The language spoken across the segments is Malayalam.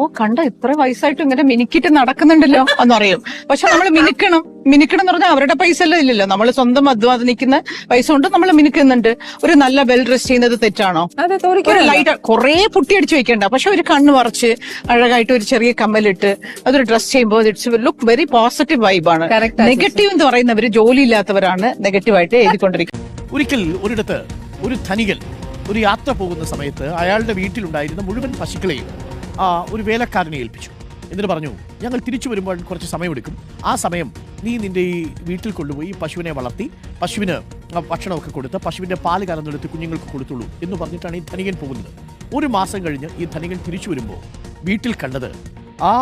ഓ കണ്ട ഇത്ര വയസ്സായിട്ട് ഇങ്ങനെ മിനുക്കിട്ട് നടക്കുന്നുണ്ടല്ലോ എന്നറിയും പക്ഷെ നമ്മൾ മിനുക്കണം. മിനുക്കണം എന്ന് പറഞ്ഞാൽ അവരുടെ പൈസ എല്ലാം ഇല്ലല്ലോ. നമ്മൾ സ്വന്തം അധ്വാനിക്കുന്ന പൈസ കൊണ്ട് നമ്മൾ മിനുക്കുന്നുണ്ട്. ഒരു നല്ല ബെൽ ഡ്രസ് ചെയ്യുന്നത് തെറ്റാണോ? അതെ ഒരു ലൈറ്റ് കുറെ പുട്ടി അടിച്ചു വെക്കണ്ട. പക്ഷെ ഒരു കണ്ണ് മറച്ച് അഴകായിട്ട് ഒരു ചെറിയ കമ്മലിട്ട് അതൊരു ഡ്രസ് ചെയ്യുമ്പോൾ ഇറ്റ്സ് ലുക്ക് വെരി പോസിറ്റീവ് വൈബാണ് Correct നെഗറ്റീവ് എന്ന് പറയുന്നവര് ജോലി ഇല്ലാത്തവരാണ് നെഗറ്റീവായിട്ട് എഴുതിക്കൊണ്ടിരിക്കുന്നത്. ഒരിക്കൽ ഒരിടത്ത് ഒരു ധനികൻ ഒരു യാത്ര പോകുന്ന സമയത്ത് അയാളുടെ വീട്ടിലുണ്ടായിരുന്ന മുഴുവൻ പശുക്കളെയും ഒരു വേലക്കാരനെ ഏൽപ്പിച്ചു. എന്നിട്ട് പറഞ്ഞു ഞങ്ങൾ തിരിച്ചു വരുമ്പോൾ കുറച്ച് സമയമെടുക്കും. ആ സമയം നീ നിന്റെ ഈ വീട്ടിൽ കൊണ്ടുപോയി പശുവിനെ വളർത്തി പശുവിന് ഭക്ഷണമൊക്കെ കൊടുത്ത് പശുവിന്റെ പാൽ കറന്നെടുത്ത് കുഞ്ഞുങ്ങൾക്ക് കൊടുത്തുള്ളൂ എന്ന് പറഞ്ഞിട്ടാണ് ഈ ധനികൻ പോകുന്നത്. ഒരു മാസം കഴിഞ്ഞ് ഈ ധനികൻ തിരിച്ചു വരുമ്പോൾ വീട്ടിൽ കണ്ടത് ആ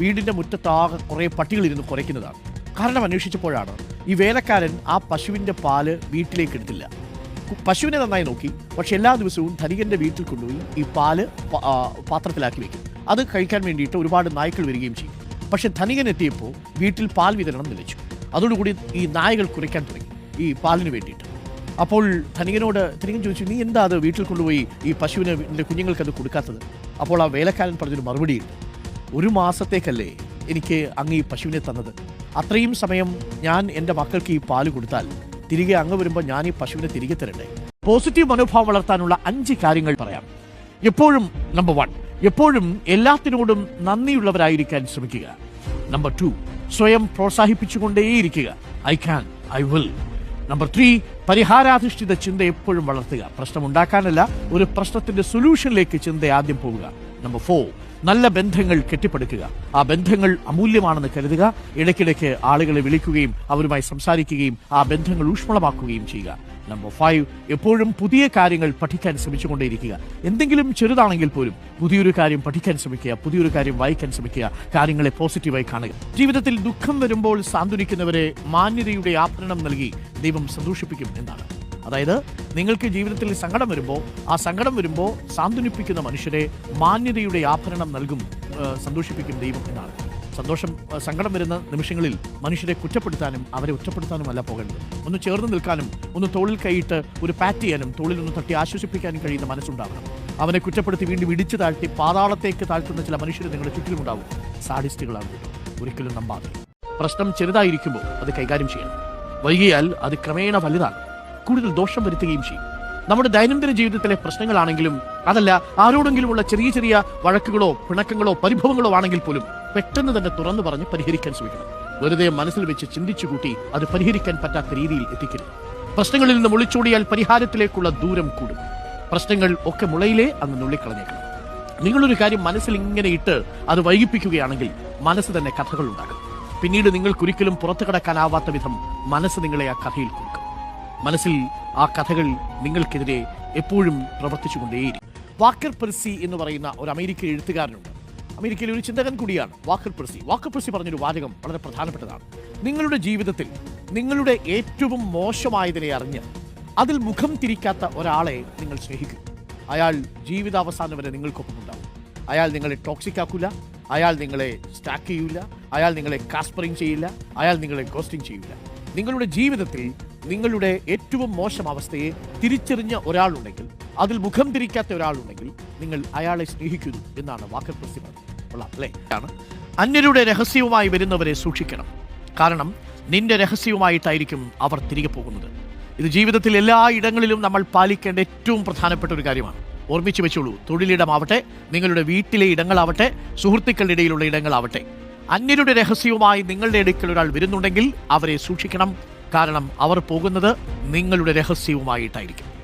വീടിന്റെ മുറ്റത്താകെ കുറേ പട്ടികളിരുന്ന് കുറയ്ക്കുന്നതാണ്. കാരണം അന്വേഷിച്ചപ്പോഴാണ് ഈ വേലക്കാരൻ ആ പശുവിന്റെ പാൽ വീട്ടിലേക്ക് എടുത്തില്ല. പശുവിനെ നന്നായി നോക്കി. പക്ഷെ എല്ലാ ദിവസവും ധനികന്റെ വീട്ടിൽ കൊണ്ടുപോയി ഈ പാൽ പാത്രത്തിലാക്കി വെക്കും. അത് കഴിക്കാൻ വേണ്ടിയിട്ട് ഒരുപാട് നായ്ക്കൾ വരികയും ചെയ്യും. പക്ഷെ ധനികൻ എത്തിയപ്പോൾ വീട്ടിൽ പാൽ വിതരണം നിലച്ചു. അതോടുകൂടി ഈ നായകൾ കുറയ്ക്കാൻ തുടങ്ങി ഈ പാലിന് വേണ്ടിയിട്ട്. അപ്പോൾ ധനികനോട് ധനികൻ ചോദിച്ചു നീ എന്താ അത് വീട്ടിൽ കൊണ്ടുപോയി ഈ പശുവിന് എന്റെ കുഞ്ഞുങ്ങൾക്ക് കൊടുക്കാത്തത്? അപ്പോൾ ആ വേലക്കാരൻ പറഞ്ഞൊരു മറുപടിയുണ്ട് ഒരു മാസത്തേക്കല്ലേ എനിക്ക് അങ്ങ് ഈ പശുവിനെ തന്നത്. അത്രയും സമയം ഞാൻ എന്റെ മക്കൾക്ക് ഈ പാൽ കൊടുത്താൽ തിരികെ അങ്ങ് വരുമ്പോൾ ഞാൻ ഈ പശുവിനെ തിരികെ തരണ്ടേ പോസിറ്റീവ് മനോഭാവം വളർത്താനുള്ള അഞ്ച് കാര്യങ്ങൾ പറയാം. എപ്പോഴും നമ്പർ വൺ എപ്പോഴും എല്ലാത്തിനോടും നന്ദിയുള്ളവരായിരിക്കാൻ ശ്രമിക്കുക. നമ്പർ ടു സ്വയം പ്രോത്സാഹിപ്പിച്ചുകൊണ്ടേയിരിക്കുക. I can I will number three പരിഹാരാധിഷ്ഠിത ചിന്ത എപ്പോഴും വളർത്തുക. പ്രശ്നം ഉണ്ടാക്കാനല്ല ഒരു പ്രശ്നത്തിന്റെ സൊല്യൂഷനിലേക്ക് ചിന്ത ആദ്യം പോവുക. നമ്പർ ഫോർ നല്ല ബന്ധങ്ങൾ കെട്ടിപ്പടുക്കുക. ആ ബന്ധങ്ങൾ അമൂല്യമാണെന്ന് കരുതുക. ഇടയ്ക്കിടയ്ക്ക് ആളുകളെ വിളിക്കുകയും അവരുമായി സംസാരിക്കുകയും ആ ബന്ധങ്ങൾ ഊഷ്മളമാക്കുകയും ചെയ്യുക. നമ്പർ ഫൈവ് എപ്പോഴും പുതിയ കാര്യങ്ങൾ പഠിക്കാൻ ശ്രമിച്ചുകൊണ്ടേയിരിക്കുക. എന്തെങ്കിലും ചെറുതാണെങ്കിൽ പോലും പുതിയൊരു കാര്യം പഠിക്കാൻ ശ്രമിക്കുക പുതിയൊരു കാര്യം വായിക്കാൻ ശ്രമിക്കുക കാര്യങ്ങളെ പോസിറ്റീവായി കാണുക. ജീവിതത്തിൽ ദുഃഖം വരുമ്പോൾ സാന്ത്വനിക്കുന്നവരെ മാന്യതയുടെ ആഭരണം നൽകി ദൈവം സന്തോഷിപ്പിക്കും എന്നാണ്. അതായത് നിങ്ങൾക്ക് ജീവിതത്തിൽ സങ്കടം വരുമ്പോൾ ആ സങ്കടം വരുമ്പോൾ സാന്ത്വനിപ്പിക്കുന്ന മനുഷ്യരെ മാന്യതയുടെ ആഭരണം നൽകും സന്തോഷിപ്പിക്കും ദൈവം എന്നാണ്. സന്തോഷം സങ്കടം വരുന്ന നിമിഷങ്ങളിൽ മനുഷ്യരെ കുറ്റപ്പെടുത്താനും അവരെ ഒറ്റപ്പെടുത്താനും അല്ല പോകേണ്ടത്. ഒന്ന് ചേർന്ന് നിൽക്കാനും ഒന്ന് തോളിൽ കൈയിട്ട് ഒരു പാറ്റ് ചെയ്യാനും തോളിൽ ഒന്ന് തട്ടി ആശ്വസിപ്പിക്കാനും കഴിയുന്ന മനസ്സുണ്ടാവണം. അവനെ കുറ്റപ്പെടുത്തി വീണ്ടും ഇടിച്ചു താഴ്ത്തി പാതാളത്തേക്ക് താഴ്ത്തുന്ന ചില മനുഷ്യർ നിങ്ങളുടെ ചുറ്റിലുമുണ്ടാവും. സാഡിസ്റ്റുകളാണ്. ഒരിക്കലും നമ്പാതെ. പ്രശ്നം ചെറുതായിരിക്കുമ്പോൾ അത് കൈകാര്യം ചെയ്യണം. വൈകിയാൽ അത് ക്രമേണ വലുതാണ്. കൂടുതൽ ദോഷം വരുത്തുകയും ചെയ്യും. നമ്മുടെ ദൈനംദിന ജീവിതത്തിലെ പ്രശ്നങ്ങളാണെങ്കിലും അതല്ല ആരോടെങ്കിലും ഉള്ള ചെറിയ ചെറിയ വഴക്കുകളോ പിണക്കങ്ങളോ പരിഭവങ്ങളോ ആണെങ്കിൽ പോലും പെട്ടെന്ന് തന്നെ തുറന്നു പറഞ്ഞ് പരിഹരിക്കാൻ ശ്രമിക്കണം. വെറുതെ മനസ്സിൽ വെച്ച് ചിന്തിച്ചു കൂട്ടി അത് പരിഹരിക്കാൻ പറ്റാത്ത രീതിയിൽ എത്തിക്കരുത്. പ്രശ്നങ്ങളിൽ നിന്ന് ഒളിച്ചോടിയാൽ പരിഹാരത്തിലേക്കുള്ള ദൂരം കൂടും. പ്രശ്നങ്ങൾ ഒക്കെ മുളയിലേ അങ്ങ് നുള്ളിക്കളഞ്ഞേക്കണം. നിങ്ങളൊരു കാര്യം മനസ്സിൽ ഇങ്ങനെ ഇട്ട് അത് വൈകിപ്പിക്കുകയാണെങ്കിൽ മനസ്സ് തന്നെ കഥകൾ ഉണ്ടാകും പിന്നീട് നിങ്ങൾക്കൊരിക്കലും പുറത്തു കടക്കാനാവാത്ത വിധം മനസ്സ് നിങ്ങളെ ആ കഥയിൽ കൊടുക്കും. മനസ്സിൽ ആ കഥകൾ നിങ്ങൾക്കെതിരെ എപ്പോഴും പ്രവർത്തിച്ചുകൊണ്ടേയിരിക്കും. വാക്കർ പെർസി എന്ന് പറയുന്ന ഒരു അമേരിക്കൻ എഴുത്തുകാരനുണ്ട്. അമേരിക്കയിലെ ഒരു ചിന്തകൻ കൂടിയാണ് വാക്കർ പെർസി. വാക്കർ പെർസി പറഞ്ഞൊരു വാചകം വളരെ പ്രധാനപ്പെട്ടതാണ്. നിങ്ങളുടെ ജീവിതത്തിൽ നിങ്ങളുടെ ഏറ്റവും മോശമായതിനെ അറിഞ്ഞ് അതിൽ മുഖം തിരിക്കാത്ത ഒരാളെ നിങ്ങൾ സ്നേഹിക്കും. അയാൾ ജീവിതാവസാനം വരെ നിങ്ങൾക്കൊപ്പം ഉണ്ടാവും. അയാൾ നിങ്ങളെ ടോക്സിക് ആക്കില്ല അയാൾ നിങ്ങളെ സ്റ്റാക്ക് ചെയ്യില്ല അയാൾ നിങ്ങളെ കാസ്പറിങ് ചെയ്യില്ല. അയാൾ നിങ്ങളെ ഗോസ്റ്റിംഗ് ചെയ്യില്ല നിങ്ങളുടെ ജീവിതത്തിൽ നിങ്ങളുടെ ഏറ്റവും മോശം അവസ്ഥയെ തിരിച്ചറിഞ്ഞ ഒരാളുണ്ടെങ്കിൽ അതിൽ മുഖം തിരിക്കാത്ത ഒരാളുണ്ടെങ്കിൽ നിങ്ങൾ അയാളെ സ്നേഹിക്കുന്നു എന്നാണ് വാക്കർ പ്രസി പറഞ്ഞത്. ആണ്. അന്യരുടെ രഹസ്യവുമായി വരുന്നവരെ സൂക്ഷിക്കണം. കാരണം നിന്റെ രഹസ്യവുമായിട്ടായിരിക്കും അവർ തിരികെ പോകുന്നത്. ഇത് ജീവിതത്തിൽ എല്ലാ ഇടങ്ങളിലും നമ്മൾ പാലിക്കേണ്ട ഏറ്റവും പ്രധാനപ്പെട്ട ഒരു കാര്യമാണ്. ഓർമ്മിച്ചു വെച്ചോളൂ തൊഴിലിടമാവട്ടെ നിങ്ങളുടെ വീട്ടിലെ ഇടങ്ങളാവട്ടെ സുഹൃത്തുക്കളുടെ ഇടയിലുള്ള ഇടങ്ങളാവട്ടെ. അന്യരുടെ രഹസ്യവുമായി നിങ്ങളുടെ അടുക്കൽ ഒരാൾ വരുന്നുണ്ടെങ്കിൽ അവരെ സൂക്ഷിക്കണം. കാരണം അവർ പോകുന്നത് നിങ്ങളുടെ രഹസ്യവുമായിട്ടായിരിക്കും.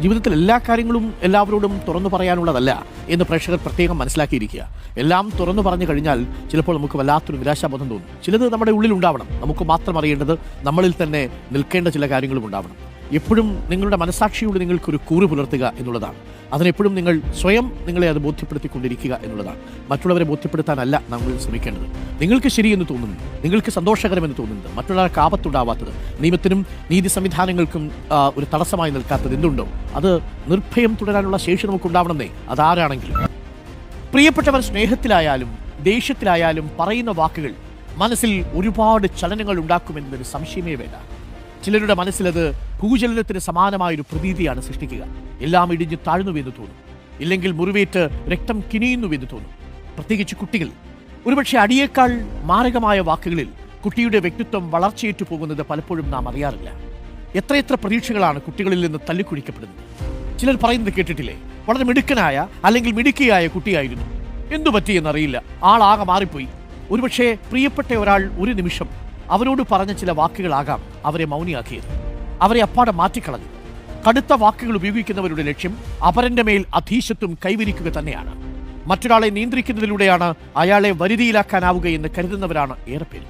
ജീവിതത്തിൽ എല്ലാ കാര്യങ്ങളും എല്ലാവരോടും തുറന്നു പറയാനുള്ളതല്ല എന്ന് പ്രേക്ഷകർ പ്രത്യേകം മനസ്സിലാക്കിയിരിക്കുക. എല്ലാം തുറന്നു പറഞ്ഞു കഴിഞ്ഞാൽ ചിലപ്പോൾ നമുക്ക് വല്ലാത്തൊരു നിരാശാബോധം തോന്നും. ചിലത് നമ്മുടെ ഉള്ളിലുണ്ടാവണം നമുക്ക് മാത്രം അറിയേണ്ടത് നമ്മളിൽ തന്നെ നിൽക്കേണ്ട ചില കാര്യങ്ങളും ഉണ്ടാവണം. എപ്പോഴും നിങ്ങളുടെ മനസാക്ഷിയോട് നിങ്ങൾക്കൊരു കൂറ് പുലർത്തുക എന്നുള്ളതാണ്. അതിനെപ്പോഴും നിങ്ങൾ സ്വയം നിങ്ങളെ അത് ബോധ്യപ്പെടുത്തിക്കൊണ്ടിരിക്കുക എന്നുള്ളതാണ്. മറ്റുള്ളവരെ ബോധ്യപ്പെടുത്താനല്ല നമ്മൾ ശ്രമിക്കേണ്ടത്. നിങ്ങൾക്ക് ശരിയെന്ന് തോന്നുന്നു. നിങ്ങൾക്ക് സന്തോഷകരമെന്ന് തോന്നുന്നത് മറ്റുള്ളവർക്ക് ആപത്തുണ്ടാവാത്തത്. നിയമത്തിനും നീതി സംവിധാനങ്ങൾക്കും ഒരു തടസ്സമായി നിൽക്കാത്തത് എന്തുണ്ടോ? അത് നിർഭയം തുടരാനുള്ള ശേഷി നമുക്കുണ്ടാവണമെന്നേ. അതാരാണെങ്കിലും. പ്രിയപ്പെട്ടവർ സ്നേഹത്തിലായാലും ദേഷ്യത്തിലായാലും പറയുന്ന വാക്കുകൾ മനസ്സിൽ ഒരുപാട് ചലനങ്ങൾ ഉണ്ടാക്കുമെന്നൊരു സംശയമേ വേണ്ട. ചിലരുടെ മനസ്സിലത് ഭൂചലനത്തിന് സമാനമായൊരു പ്രതീതിയാണ് സൃഷ്ടിക്കുക. എല്ലാം ഇടിഞ്ഞ് താഴ്ന്നുവെന്ന് തോന്നും. ഇല്ലെങ്കിൽ മുറിവേറ്റ് രക്തം കിനിയുന്നുവെന്ന് തോന്നും. പ്രത്യേകിച്ച് കുട്ടികൾ. ഒരുപക്ഷെ അടിയേക്കാൾ മാരകമായ വാക്കുകളിൽ കുട്ടിയുടെ വ്യക്തിത്വം വളർച്ചയേറ്റു പോകുന്നത് പലപ്പോഴും നാം അറിയാറില്ല. എത്രയെത്ര പ്രതീക്ഷകളാണ് കുട്ടികളിൽ നിന്ന് തല്ലിക്കുഴിക്കപ്പെടുന്നത് ചിലർ പറയുന്നത് കേട്ടിട്ടില്ലേ? വളരെ മിടുക്കനായ അല്ലെങ്കിൽ മിടുക്കിയായ കുട്ടിയായിരുന്നു. എന്തു പറ്റിയെന്നറിയില്ല ആളാകെ മാറിപ്പോയി. ഒരുപക്ഷെ പ്രിയപ്പെട്ട ഒരാൾ ഒരു നിമിഷം അവരോട് പറഞ്ഞ ചില വാക്കുകളാകാം അവരെ മൗനിയാക്കിയത്. അവരെ അപ്പാടെ മാറ്റിക്കളഞ്ഞു. കടുത്ത വാക്കുകൾ ഉപയോഗിക്കുന്നവരുടെ ലക്ഷ്യം അപരന്റെ മേൽ അധീശത്വം കൈവരിക്കുക തന്നെയാണ്. മറ്റൊരാളെ നിയന്ത്രിക്കുന്നതിലൂടെയാണ് അയാളെ വരുതിയിലാക്കാനാവുക എന്ന് കരുതുന്നവരാണ് ഏറെ പേര്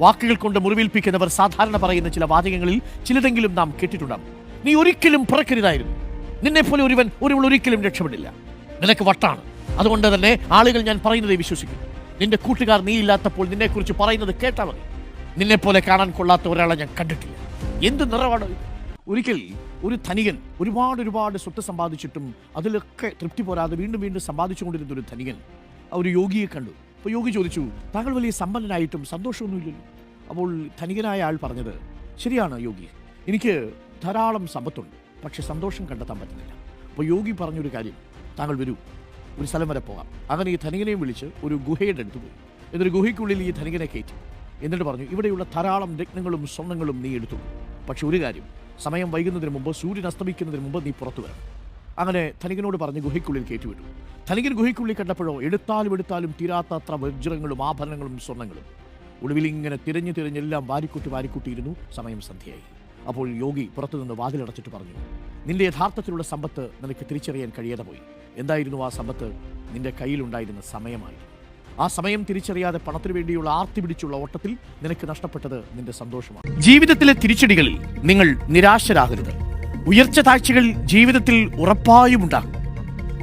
വാക്കുകൾ കൊണ്ട് മുറിവേൽപ്പിക്കുന്നവർ സാധാരണ പറയുന്ന ചില വാചകങ്ങളിൽ ചിലതെങ്കിലും നാം കേട്ടിട്ടുണ്ടാകും നീ ഒരിക്കലും പുറക്കരുതായിരുന്നു. നിന്നെ പോലെ ഒരുവൻ ഒരുവൾ ഒരിക്കലും രക്ഷപ്പെടില്ല. നിനക്ക് വട്ടാണ്. അതുകൊണ്ട് തന്നെ ആളുകൾ ഞാൻ പറയുന്നതേ വിശ്വസിക്കും. നിന്റെ കൂട്ടുകാർ നീ ഇല്ലാത്തപ്പോൾ നിന്നെക്കുറിച്ച് പറയുന്നത് കേട്ടാൽ മതി. നിന്നെ പോലെ കാണാൻ കൊള്ളാത്ത ഒരാളെ ഞാൻ കണ്ടിട്ടില്ല. എന്ത് നിറവാണ്? ഒരിക്കൽ ഒരു ധനികൻ ഒരുപാട് ഒരുപാട് സ്വത്ത് സമ്പാദിച്ചിട്ടും അതിലൊക്കെ തൃപ്തി പോരാതെ വീണ്ടും വീണ്ടും സമ്പാദിച്ചുകൊണ്ടിരുന്ന ഒരു ധനികൻ ഒരു യോഗിയെ കണ്ടു. അപ്പോൾ യോഗി ചോദിച്ചു താങ്കൾ വലിയ സമ്പന്നനായിട്ടും സന്തോഷമൊന്നുമില്ലല്ലോ? അപ്പോൾ ധനികനായ ആൾ പറഞ്ഞത് ശരിയാണ് യോഗി എനിക്ക് ധാരാളം സമ്പത്തുണ്ട് പക്ഷെ സന്തോഷം കണ്ടെത്താൻ പറ്റുന്നില്ല. അപ്പോൾ യോഗി പറഞ്ഞൊരു കാര്യം താങ്കൾ വരൂ ഒരു സ്ഥലം വരെ പോകാം. അങ്ങനെ ഈ ധനികനെയും വിളിച്ച് ഒരു ഗുഹയുടെ അടുത്ത് പോയി. എന്നൊരു ഗുഹയ്ക്കുള്ളിൽ ഈ ധനികനെ കയറ്റി. എന്നിട്ട് പറഞ്ഞു ഇവിടെയുള്ള ധാരാളം രത്നങ്ങളും സ്വർണങ്ങളും നീ എടുത്തു. പക്ഷെ ഒരു കാര്യം സമയം വൈകുന്നതിന് മുമ്പ് സൂര്യൻ അസ്തമിക്കുന്നതിന് മുമ്പ് നീ പുറത്തു വരണം. അങ്ങനെ ധനികനോട് പറഞ്ഞ് ഗുഹയ്ക്കുള്ളിൽ കയറ്റിവിട്ടു. ധനികൻ ഗുഹയ്ക്കുള്ളിൽ കണ്ടപ്പോഴോ എടുത്താലും എടുത്താലും തീരാത്തത്ര വജ്രങ്ങളും ആഭരണങ്ങളും സ്വർണങ്ങളും ഒടുവിൽ ഇങ്ങനെ തിരഞ്ഞു തിരഞ്ഞെല്ലാം വാരിക്കൂട്ടി വാരിക്കൂട്ടിയിരുന്നു. സമയം സന്ധ്യയായി. അപ്പോൾ യോഗി പുറത്തുനിന്ന് വാതിലടച്ചിട്ട് പറഞ്ഞു നിന്റെ യഥാർത്ഥത്തിലുള്ള സമ്പത്ത് നിനക്ക് തിരിച്ചറിയാൻ കഴിയാതെ പോയി. എന്തായിരുന്നു ആ സമ്പത്ത്? നിന്റെ കയ്യിലുണ്ടായിരുന്ന സമയമായിരുന്നു. ആ സമയം തിരിച്ചറിയാതെ പണത്തിനു വേണ്ടിയുള്ള ആർത്തി പിടിച്ചുള്ള ഓട്ടത്തിൽ നിനക്ക് നഷ്ടപ്പെട്ടത് നിന്റെ സന്തോഷമാണ്. ജീവിതത്തിലെ തിരിച്ചടികളിൽ നിങ്ങൾ നിരാശരാകരുത്. ഉയർച്ച താഴ്ചകൾ ജീവിതത്തിൽ ഉറപ്പായും ഉണ്ടാകും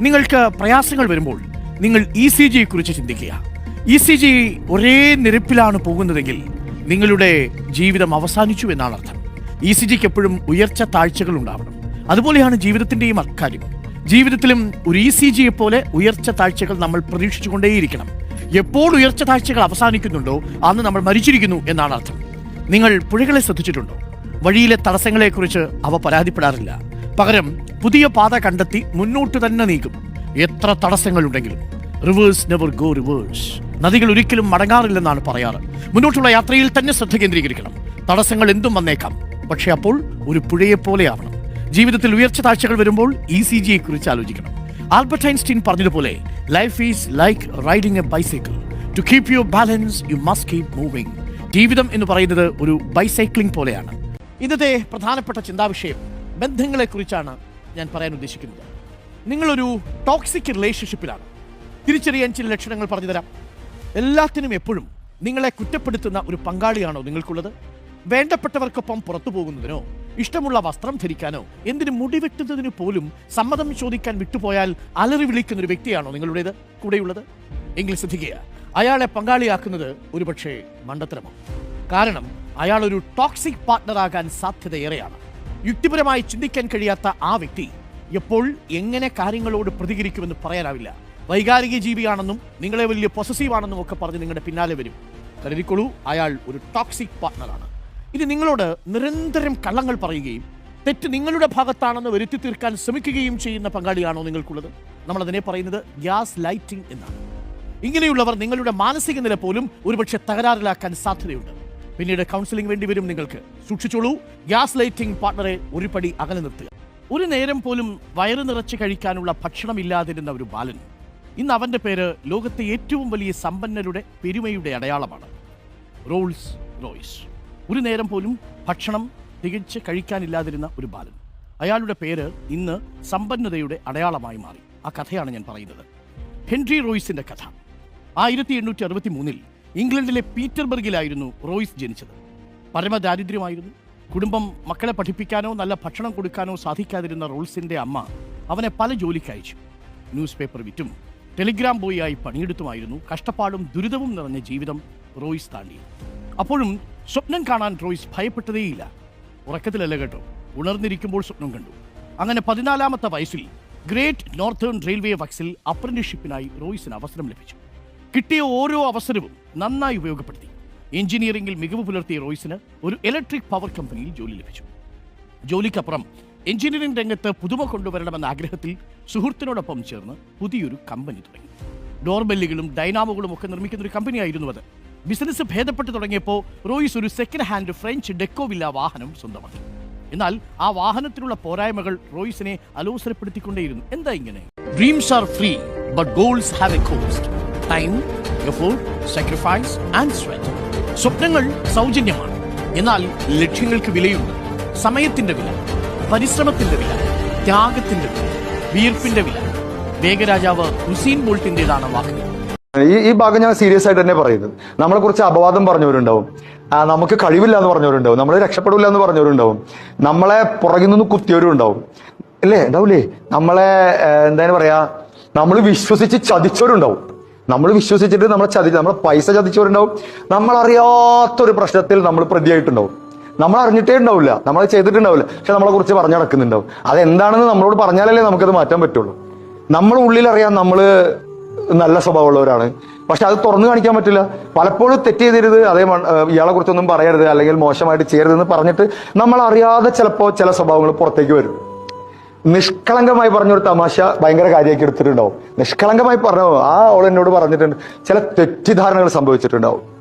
നിങ്ങൾക്ക് പ്രയാസങ്ങൾ വരുമ്പോൾ നിങ്ങൾ ഇ സി ജിയെ കുറിച്ച് ചിന്തിക്കുക. ഇ സി ജി ഒരേ നിരപ്പിലാണ് പോകുന്നതെങ്കിൽ നിങ്ങളുടെ ജീവിതം അവസാനിച്ചു എന്നാണ് അർത്ഥം. ഇ സി ജിക്ക് എപ്പോഴും ഉയർച്ച താഴ്ചകൾ ഉണ്ടാവണം. അതുപോലെയാണ് ജീവിതത്തിന്റെയും അക്കാര്യം. ജീവിതത്തിലും ഒരു ഇ സി ജിയെ പോലെ ഉയർച്ച താഴ്ചകൾ നമ്മൾ പ്രതീക്ഷിച്ചുകൊണ്ടേയിരിക്കണം. എപ്പോൾ ഉയർച്ച താഴ്ചകൾ അവസാനിക്കുന്നുണ്ടോ അന്ന് നമ്മൾ മരിച്ചിരിക്കുന്നു എന്നാണ് അർത്ഥം. നിങ്ങൾ പുഴകളെ ശ്രദ്ധിച്ചിട്ടുണ്ടോ? വഴിയിലെ തടസ്സങ്ങളെക്കുറിച്ച് അവ പരാതിപ്പെടാറില്ല. പകരം പുതിയ പാത കണ്ടെത്തി മുന്നോട്ട് തന്നെ നീക്കും. എത്ര തടസ്സങ്ങളുണ്ടെങ്കിലും. റിവേഴ്സ് നെവർ ഗോ റിവേഴ്സ് നദികൾ ഒരിക്കലും മടങ്ങാറില്ലെന്നാണ് പറയാറ്. മുന്നോട്ടുള്ള യാത്രയിൽ തന്നെ ശ്രദ്ധ കേന്ദ്രീകരിക്കണം. തടസ്സങ്ങൾ എന്തും വന്നേക്കാം. പക്ഷെ അപ്പോൾ ഒരു പുഴയെപ്പോലെ ആവണം ജീവിതത്തിൽ ഉയർച്ച താഴ്ചകൾ വരുമ്പോൾ ഇ സി ജിയെക്കുറിച്ച് ആലോചിക്കണം. ആൽബർട്ട് ഐൻസ്റ്റീൻ പറഞ്ഞതുപോലെ life is like riding a bicycle to keep your balance you must keep moving ജീവിതം എന്ന് പറയുന്നത് ഒരു ബൈസൈക്ലിംഗ് പോലെയാണ്. ഇന്നത്തെ പ്രധാനപ്പെട്ട ചിന്താവിഷയം ബന്ധങ്ങളെക്കുറിച്ചാണ് ഞാൻ പറയാൻ ഉദ്ദേശിക്കുന്നത്. നിങ്ങളൊരു ടോക്സിക് റിലേഷൻഷിപ്പിലാണ് തിരിച്ചറിയാൻ ചില ലക്ഷണങ്ങൾ പറഞ്ഞു തരാം എല്ലാത്തിനും എപ്പോഴും നിങ്ങളെ കുറ്റപ്പെടുത്തുന്ന ഒരു പങ്കാളിയാണോ നിങ്ങൾക്കുള്ളത്? വേണ്ടപ്പെട്ടവർക്കൊപ്പം പുറത്തു പോകുന്നതിനോ ഇഷ്ടമുള്ള വസ്ത്രം ധരിക്കാനോ എന്തിനു മുടി വെട്ടുന്നതിന് പോലും സമ്മതം ചോദിക്കാൻ വിട്ടുപോയാൽ അലറി വിളിക്കുന്ന ഒരു വ്യക്തിയാണോ നിങ്ങളുടേത്? കൂടെയുള്ളത്? എങ്കിൽ ശ്രദ്ധിക്കുക അയാളെ പങ്കാളിയാക്കുന്നത് ഒരുപക്ഷെ മണ്ടത്തരമാണ് കാരണം അയാൾ ഒരു ടോക്സിക് പാർട്ട്ണറാകാൻ സാധ്യതയേറെയാണ്. യുക്തിപരമായി ചിന്തിക്കാൻ കഴിയാത്ത ആ വ്യക്തി എപ്പോൾ എങ്ങനെ കാര്യങ്ങളോട് പ്രതികരിക്കുമെന്ന് പറയാനാവില്ല. വൈകാരിക ജീവിയാണെന്നും നിങ്ങളെ വലിയ പൊസസീവാണെന്നും ഒക്കെ പറഞ്ഞ് നിങ്ങളുടെ പിന്നാലെ വരും. കരുതിക്കൊള്ളൂ അയാൾ ഒരു ടോക്സിക് പാർട്ട്ണറാണ് ഇനി നിങ്ങളോട് നിരന്തരം കള്ളങ്ങൾ പറയുകയും തെറ്റ് നിങ്ങളുടെ ഭാഗത്താണെന്ന് വരുത്തി തീർക്കാൻ ശ്രമിക്കുകയും ചെയ്യുന്ന പങ്കാളിയാണോ നിങ്ങൾക്കുള്ളത്? നമ്മൾ അതിനെ പറയുന്നത് ഗ്യാസ് ലൈറ്റിംഗ് എന്നാണ്. ഇങ്ങനെയുള്ളവർ നിങ്ങളുടെ മാനസിക നില പോലും ഒരുപക്ഷെ തകരാറിലാക്കാൻ സാധ്യതയുണ്ട്. പിന്നീട് കൗൺസിലിംഗ് വേണ്ടി വരും നിങ്ങൾക്ക്. സൂക്ഷിച്ചോളൂ ഗ്യാസ് ലൈറ്റിംഗ് പാർട്ണറെ ഒരു പടി അകലെ നിർത്തുക. ഒരു നേരം പോലും വയറ് നിറച്ച് കഴിക്കാനുള്ള ഭക്ഷണമില്ലാതിരുന്ന ഒരു ബാലൻ. ഇന്ന് അവന്റെ പേര് ലോകത്തെ ഏറ്റവും വലിയ സമ്പന്നരുടെ പെരുമയുടെ അടയാളമാണ്. Rolls Royce. ഒരു നേരം പോലും ഭക്ഷണം തികച്ച് കഴിക്കാനില്ലാതിരുന്ന ഒരു ബാലൻ. അയാളുടെ പേര് ഇന്ന് സമ്പന്നതയുടെ അടയാളമായി മാറി. ആ കഥയാണ് ഞാൻ പറയുന്നത്. ഹെൻറി റോയ്സിന്റെ കഥ. ആയിരത്തി എണ്ണൂറ്റി അറുപത്തി മൂന്നിൽ ഇംഗ്ലണ്ടിലെ പീറ്റർബർഗിലായിരുന്നു റോയ്സ് ജനിച്ചത്. പരമദാരിദ്ര്യമായിരുന്നു. കുടുംബം മക്കളെ പഠിപ്പിക്കാനോ നല്ല ഭക്ഷണം കൊടുക്കാനോ സാധിക്കാതിരുന്ന റോൾസിന്റെ അമ്മ അവനെ പല ജോലിക്ക് അയച്ചു. ന്യൂസ് പേപ്പർ വിറ്റും ടെലിഗ്രാം ബോയിയായി പണിയെടുത്തുമായിരുന്നു. കഷ്ടപ്പാടും ദുരിതവും നിറഞ്ഞ ജീവിതം റോയ്സ് താണ്ടി അപ്പോഴും സ്വപ്നം കാണാൻ റോയ്സ് ഭയപ്പെട്ടതേയില്ല. ഉറക്കത്തിലല്ല കേട്ടോ. ഉണർന്നിരിക്കുമ്പോൾ സ്വപ്നം കണ്ടു. അങ്ങനെ പതിനാലാമത്തെ വയസ്സിൽ ഗ്രേറ്റ് നോർത്തേൺ റെയിൽവേ വക്സിൽ അപ്രന്റീഷിപ്പിനായി റോയ്സിന് അവസരം ലഭിച്ചു. കിട്ടിയ ഓരോ അവസരവും നന്നായി ഉപയോഗപ്പെടുത്തി. എഞ്ചിനീയറിംഗിൽ മികവ് പുലർത്തിയ റോയ്സിന് ഒരു ഇലക്ട്രിക് പവർ കമ്പനിയിൽ ജോലി ലഭിച്ചു. ജോലിക്കപ്പുറം എഞ്ചിനീയറിംഗ് രംഗത്ത് പുതുമ കൊണ്ടുവരണമെന്ന ആഗ്രഹത്തിൽ സുഹൃത്തിനോടൊപ്പം ചേർന്ന് പുതിയൊരു കമ്പനി തുടങ്ങി. ഡോർബെല്ലുകളും ഡൈനാമോകളും ഒക്കെ നിർമ്മിക്കുന്ന ഒരു കമ്പനിയായിരുന്നു അത്. ബിസിനസ് ഭേദപ്പെട്ടു തുടങ്ങിയപ്പോൾ റോയിസ് ഒരു സെക്കൻഡ് ഹാൻഡ് ഫ്രഞ്ച് ഡെക്കോവില്ല വാഹനം സ്വന്തമാക്കി. എന്നാൽ ആ വാഹനത്തിനുള്ള പോരായ്മകൾ റോയിസിനെ അലോസരപ്പെടുത്തിക്കൊണ്ടേയിരുന്നു. എന്താ ഇങ്ങനെ? Dreams are free but goals have a cost time effort sacrifice and sweat സ്വപ്നങ്ങൾ സൗജന്യമാണ്. എന്നാൽ ലക്ഷ്യങ്ങൾക്ക് വിലയുണ്ട്. സമയത്തിന്റെ വില പരിശ്രമത്തിന്റെ വില ത്യാഗത്തിന്റെ വില വിയർപ്പിന്റെ വില. വേഗരാജാവ് ഹുസീൻ ബോൾട്ടിന്റേതാണ് വാക്കുകൾ ഈ ഈ ഭാഗം ഞാൻ സീരിയസ് ആയിട്ട് തന്നെ പറയുന്നത്. നമ്മളെ കുറിച്ച് അപവാദം പറഞ്ഞവരുണ്ടാവും. നമുക്ക് കഴിവില്ല എന്ന് പറഞ്ഞവരുണ്ടാവും. നമ്മൾ രക്ഷപ്പെടില്ല എന്ന് പറഞ്ഞവരുണ്ടാവും. നമ്മളെ പുറകിൽ നിന്ന് കുത്തിയവരും ഉണ്ടാവും അല്ലേ? ഉണ്ടാവില്ലേ നമ്മളെ എന്താണ് പറയാ? നമ്മൾ വിശ്വസിച്ച് ചതിച്ചവരുണ്ടാവും. നമ്മൾ വിശ്വസിച്ചിട്ട് നമ്മളെ ചതി നമ്മളെ പൈസ ചതിച്ചവരുണ്ടാവും. നമ്മൾ അറിയാത്തൊരു പ്രശ്നത്തിൽ നമ്മൾ പ്രതിയായിട്ടുണ്ടാവും. നമ്മൾ അറിഞ്ഞിട്ടേ ഉണ്ടാവില്ല. നമ്മൾ ചെയ്തിട്ടുണ്ടാവില്ല. പക്ഷെ നമ്മളെ കുറിച്ച് പറഞ്ഞു നടക്കുന്നുണ്ടാവും. അതെന്താണെന്ന് നമ്മളോട് പറഞ്ഞാലല്ലേ നമുക്കത് മാറ്റാൻ പറ്റുള്ളൂ. നമ്മൾ ഉള്ളിൽ അറിയാം നമ്മൾ നല്ല സ്വഭാവമുള്ളവരാണ്. പക്ഷെ അത് തുറന്നു കാണിക്കാൻ പറ്റില്ല. പലപ്പോഴും തെറ്റ് ചെയ്തരുത് അതേ ഇയാളെ കുറിച്ചൊന്നും പറയരുത് അല്ലെങ്കിൽ മോശമായിട്ട് ചെയ്യരുതെന്ന് പറഞ്ഞിട്ട് നമ്മൾ അറിയാതെ ചിലപ്പോൾ ചില സ്വഭാവങ്ങൾ പുറത്തേക്ക് വരും. നിഷ്കളങ്കമായി പറഞ്ഞൊരു തമാശ ഭയങ്കര കാര്യമാക്കി എടുത്തിട്ടുണ്ടാവും. നിഷ്കളങ്കമായി പറഞ്ഞു ആ അവൾ എന്നോട് പറഞ്ഞിട്ടുണ്ട്. ചില തെറ്റിദ്ധാരണകൾ സംഭവിച്ചിട്ടുണ്ടാവും.